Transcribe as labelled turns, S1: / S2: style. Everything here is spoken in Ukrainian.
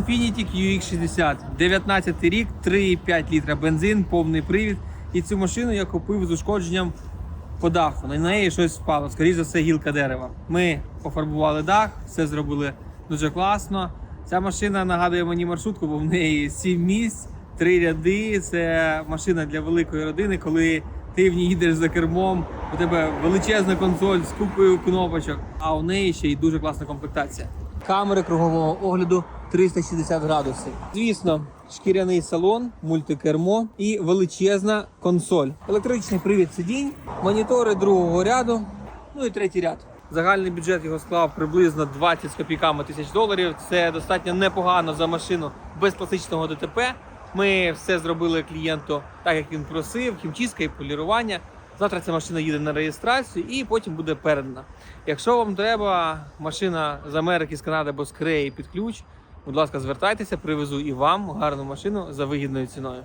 S1: Infiniti QX60. 19 рік, 3,5 літра бензин, повний привід. І цю машину я купив з ушкодженням по даху. На неї щось впало. Скоріше за все, гілка дерева. Ми пофарбували дах, все зробили дуже класно. Ця машина нагадує мені маршрутку, бо в неї 7 місць, 3 ряди. Це машина для великої родини, коли ти в ній їдеш за кермом, у тебе величезна консоль з купою кнопочок, а у неї ще й дуже класна комплектація. Камери кругового огляду 360 градусів. Звісно, шкіряний салон, мультикермо і величезна консоль. Електричний привід сидінь, монітори другого ряду, ну і третій ряд. Загальний бюджет його склав приблизно 20 з копійками тисяч доларів. Це достатньо непогано за машину без класичного ДТП. Ми все зробили клієнту так, як він просив, хімчистка і полірування. Завтра ця машина їде на реєстрацію і потім буде передана. Якщо вам треба машина з Америки, з Канади або з Кореї під ключ, будь ласка, звертайтеся, привезу і вам гарну машину за вигідною ціною.